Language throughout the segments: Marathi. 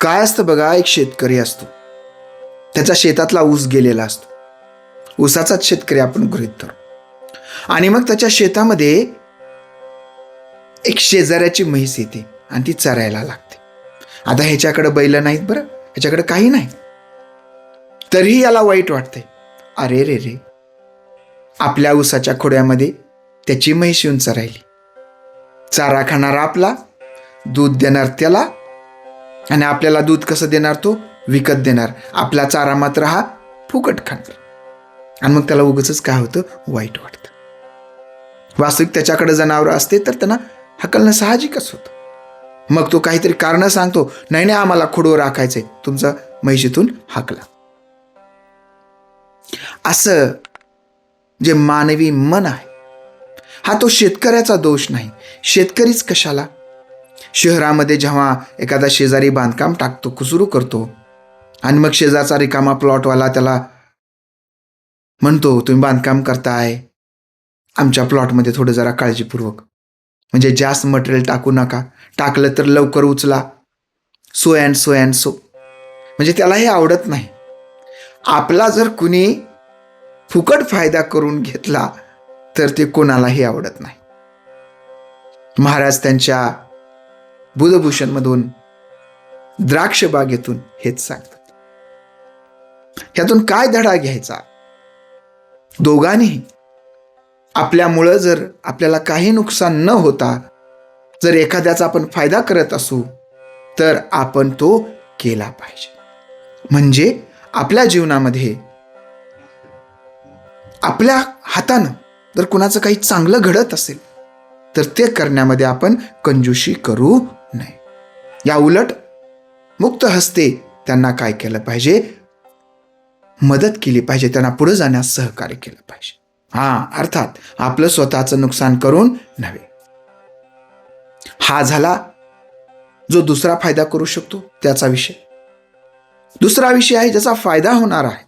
काय असतं बघा एक शेतकरी असतो. त्याचा शेतातला ऊस गेलेला असतो. ऊसाचाच शेतकरी आपण गृहित धरू. आणि मग त्याच्या शेतामध्ये एक शेजाऱ्याची म्हैस येते आणि ती चरायला लागते. आता ह्याच्याकडे बैल नाहीत बरं ह्याच्याकडे काही नाही. तरीही याला वाईट वाटते अरे रे रे आपल्या ऊसाच्या खोड्यामध्ये त्याची म्हैस येऊन चरायली. चारा खाणारा आपला दूध देणार त्याला आणि आपल्याला दूध कसं देणार तो? विकत देणार. आपला चारा मात्र हा फुकट खाणार. आणि मग त्याला उगच काय होतं? वाईट वाटतं. वास्तविक त्याच्याकडे जनावरं असते तर त्यांना हकलणं साहजिकच होतं. मग तो काहीतरी कारण सांगतो नाही नाही आम्हाला खोडो राखायचंय. तुमचा म्हैशीतून हाकला. असं जे मानवी मन आहे हा तो शेतकऱ्याचा दोष नाही. शेतकरीच कशाला शहरामध्ये जेव्हा एखादा शेजारी बांधकाम टाकतो कुसरू करतो आणि मग शेजारचा रिकामा प्लॉटवाला त्याला म्हणतो तुम्ही बांधकाम करताय. आमच्या प्लॉटमध्ये थोडं जरा काळजीपूर्वक. म्हणजे जास्त मटेरियल टाकू नका. टाकलं तर लवकर उचला. So and so and so म्हणजे त्याला हे आवडत नाही. आपला जर कुणी फुकट फायदा करून घेतला तर ते कोणालाही आवडत नाही. महाराज त्यांच्या बुधभूषणमधून द्राक्ष बागेतून हेच सांगतात. ह्यातून काय धडा घ्यायचा? दोघांनीही आपल्यामुळं जर आपल्याला काही नुकसान न होता जर एखाद्याचा आपण फायदा करत असू तर आपण तो केला पाहिजे. म्हणजे आपल्या जीवनामध्ये आपल्या हातानं जर कुणाचं काही चांगलं घडत असेल तर ते करण्यामध्ये आपण कंजूशी करू नाही. या उलट मुक्त हस्ते त्यांना काय केलं पाहिजे? मदत केली पाहिजे. त्यांना पुढे जाण्यास सहकार्य केलं पाहिजे. हा अर्थात आपलं स्वतःचं नुकसान करून नव्हे. हा झाला जो दुसरा फायदा करू शकतो त्याचा विषय. दुसरा विषय आहे ज्याचा फायदा होणार आहे.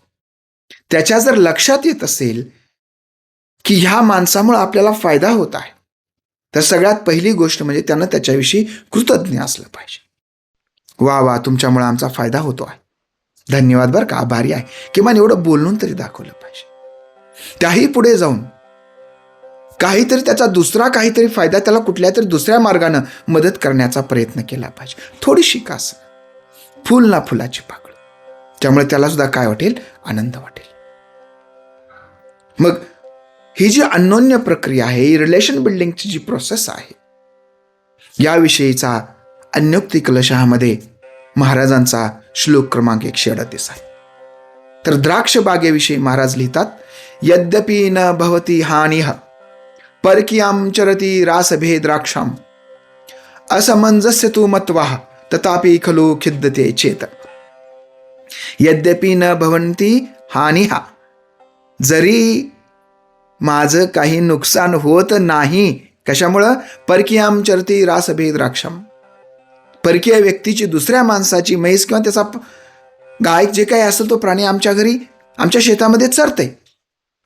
त्याच्या जर लक्षात येत असेल की ह्या माणसामुळे आपल्याला फायदा होत आहे तर सगळ्यात पहिली गोष्ट म्हणजे त्यानं त्याच्याविषयी कृतज्ञ असलं पाहिजे. वा वा तुमच्यामुळे आमचा फायदा होतो आहे. धन्यवाद बरं का आभारी आहे. किमान एवढं बोलून तरी दाखवलं पाहिजे. त्याही पुढे जाऊन काहीतरी त्याचा दुसरा काहीतरी फायदा त्याला कुठल्या तरी दुसऱ्या मार्गानं मदत करण्याचा प्रयत्न केला पाहिजे. थोडीशी का असं फुल ना फुलाची पाकळ. त्यामुळे त्याला सुद्धा काय वाटेल? आनंद वाटेल. मग ही जी अन्योन्य प्रक्रिया आहे ही रिलेशन बिल्डिंगची जी प्रोसेस आहे याविषयीचा अन्योक्ती कलशामध्ये महाराजांचा श्लोक क्रमांक एकशे अडतीस आहे. तर द्राक्ष बागेविषयी महाराज लिहितात यद्यपि न भवती हानिह परकीयां चरती रासभे द्राक्षाम असमंजस्य तू मत्वाह तथापि खलु खिद्दते चेत। यद्यपि न भवंती हानिहा जरी माझं काही नुकसान होत नाही. कशामुळं? परकीयाम चरती रासभे द्राक्षम परकीय व्यक्तीची दुसऱ्या माणसाची म्हैस किंवा त्याचा गायक गाय जे काही असेल तो प्राणी आमच्या घरी आमच्या शेतामध्ये चरते.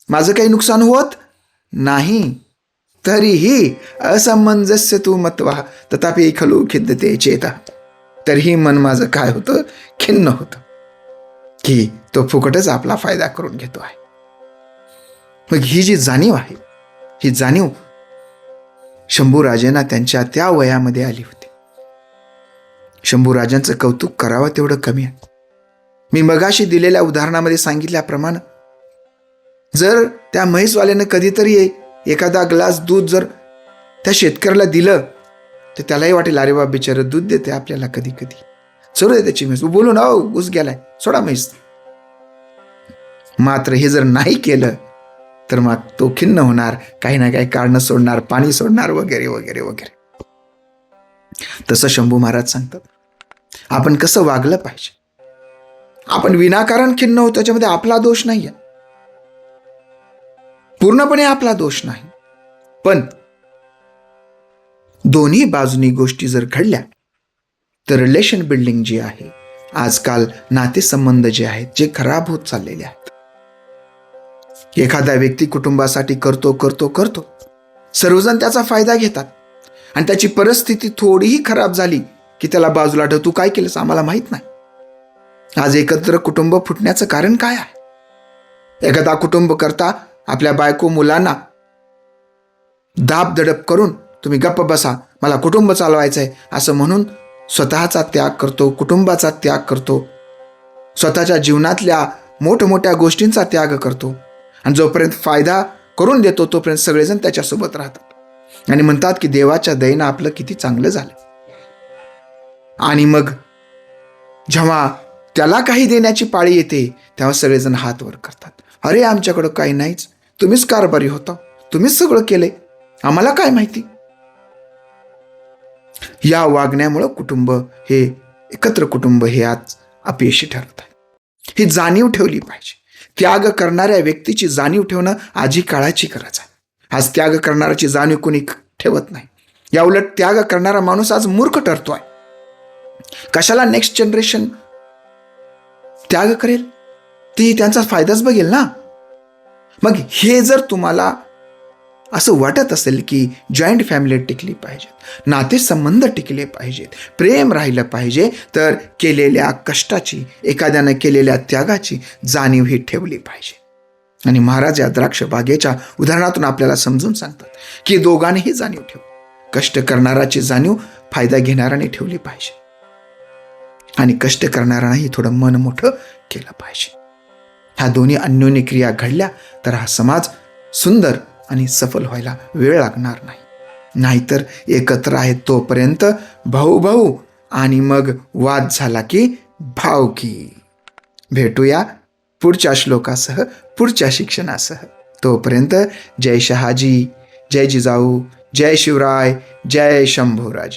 माझं काही नुकसान होत नाही. तरीही असमंजस्य तू मत्वा तथापि खलू खिद्दते चेता. तरीही मन माझं काय होतं? खिन्न होतं. की तो फुकटच आपला फायदा करून घेतो आहे. मग ही जी जाणीव आहे ही जाणीव शंभूराजेंना त्यांच्या त्या वयामध्ये आली होती. शंभूराजांचं कौतुक करावं तेवढं कमी आहे. मी मगाशी दिलेल्या उदाहरणामध्ये सांगितल्याप्रमाणे जर त्या म्हैसवाल्यानं कधीतरी एखादा ग्लास दूध जर त्या शेतकऱ्याला दिलं तर त्यालाही वाटेल अरे बा बिचारं दूध देते आपल्याला कधी कधी सोडू दे त्याची म्हैस. बोलून अहो घुस गेलाय. सोडा म्हैस. मात्र हे जर नाही केलं तर मग तो खिन्न होणार काही ना काही कारण सोडणार पाणी सोडणार वगैरे वगैरे वगैरे. तसं शंभू महाराज सांगतात. आपण कसं वागलं पाहिजे? आपण विनाकारण खिन्न होतो त्याच्यामध्ये आपला दोष नाहीये. पूर्णपणे आपला दोष नाही. पण दोन्ही बाजूनी गोष्टी जर घडल्या तर रिलेशन बिल्डिंग जी आहे आजकाल नातेसंबंध जे आहेत जे खराब होत चाललेले आहेत एखादा व्यक्ती कुटुंबासाठी करतो करतो करतो. सर्वजण त्याचा फायदा घेतात. आणि त्याची परिस्थिती थोडीही खराब झाली की त्याला बाजूला ठेव तू काय केलंस? आम्हाला माहीत नाही. आज एकत्र कुटुंब फुटण्याचं कारण काय आहे? एखादा कुटुंब करता आपल्या बायको मुलांना दाब दडप करून तुम्ही गप्प बसा मला कुटुंब चालवायचं आहे असं म्हणून स्वतःचा त्याग करतो कुटुंबाचा त्याग करतो. स्वतःच्या जीवनातल्या मोठमोठ्या गोष्टींचा त्याग करतो. आणि जोपर्यंत फायदा करून देतो तोपर्यंत सगळेजण त्याच्यासोबत राहतात. आणि म्हणतात की देवाच्या दयेनं आपलं किती चांगलं झालं. आणि मग जेव्हा त्याला काही देण्याची पाळी येते तेव्हा सगळेजण हात वर करतात. अरे आमच्याकडं काही नाहीच. तुम्हीच कारभारी होता. तुम्हीच सगळं केलंय. आम्हाला काय माहिती? या वागण्यामुळं कुटुंब हे एकत्र कुटुंब हे आज अपयशी ठरत आहे. ही जाणीव ठेवली पाहिजे. त्याग करणाऱ्या व्यक्तीची जाणीव ठेवणं आजी काळाची गरज आहे. आज त्याग करणाऱ्याची जाणीव कोणी ठेवत नाही. या उलट त्याग करणारा माणूस आज मूर्ख ठरतोय. कशाला नेक्स्ट जनरेशन त्याग करेल? ती त्यांचा फायदाच बघेल ना? मग हे जर तुम्हाला असं वाटत असेल की जॉईंट फॅमिली टिकली पाहिजेत नातेसंबंध टिकले पाहिजेत प्रेम राहिलं पाहिजे तर केलेल्या कष्टाची एखाद्यानं केलेल्या त्यागाची जाणीव ही ठेवली पाहिजे. आणि महाराज या द्राक्ष बागेच्या उदाहरणातून आपल्याला समजून सांगतात की दोघांनीही जाणीव ठेव कष्ट करणाराची जाणीव फायदा घेणाऱ्याने ठेवली पाहिजे. आणि कष्ट करणाऱ्यांनाही थोडं मन मोठं केलं पाहिजे. ह्या दोन्ही अन्योन्य क्रिया घडल्या तर हा समाज सुंदर आणि सफल व्हायला वेळ लागणार नाही. नाहीतर एकत्र आहेत तोपर्यंत भाऊ भाऊ आणि मग वाद झाला की भावकी. भेटूया पुढच्या श्लोकासह पुढच्या शिक्षणासह. तोपर्यंत जय शहाजी जय जिजाऊ जय शिवराय जय शंभूराज.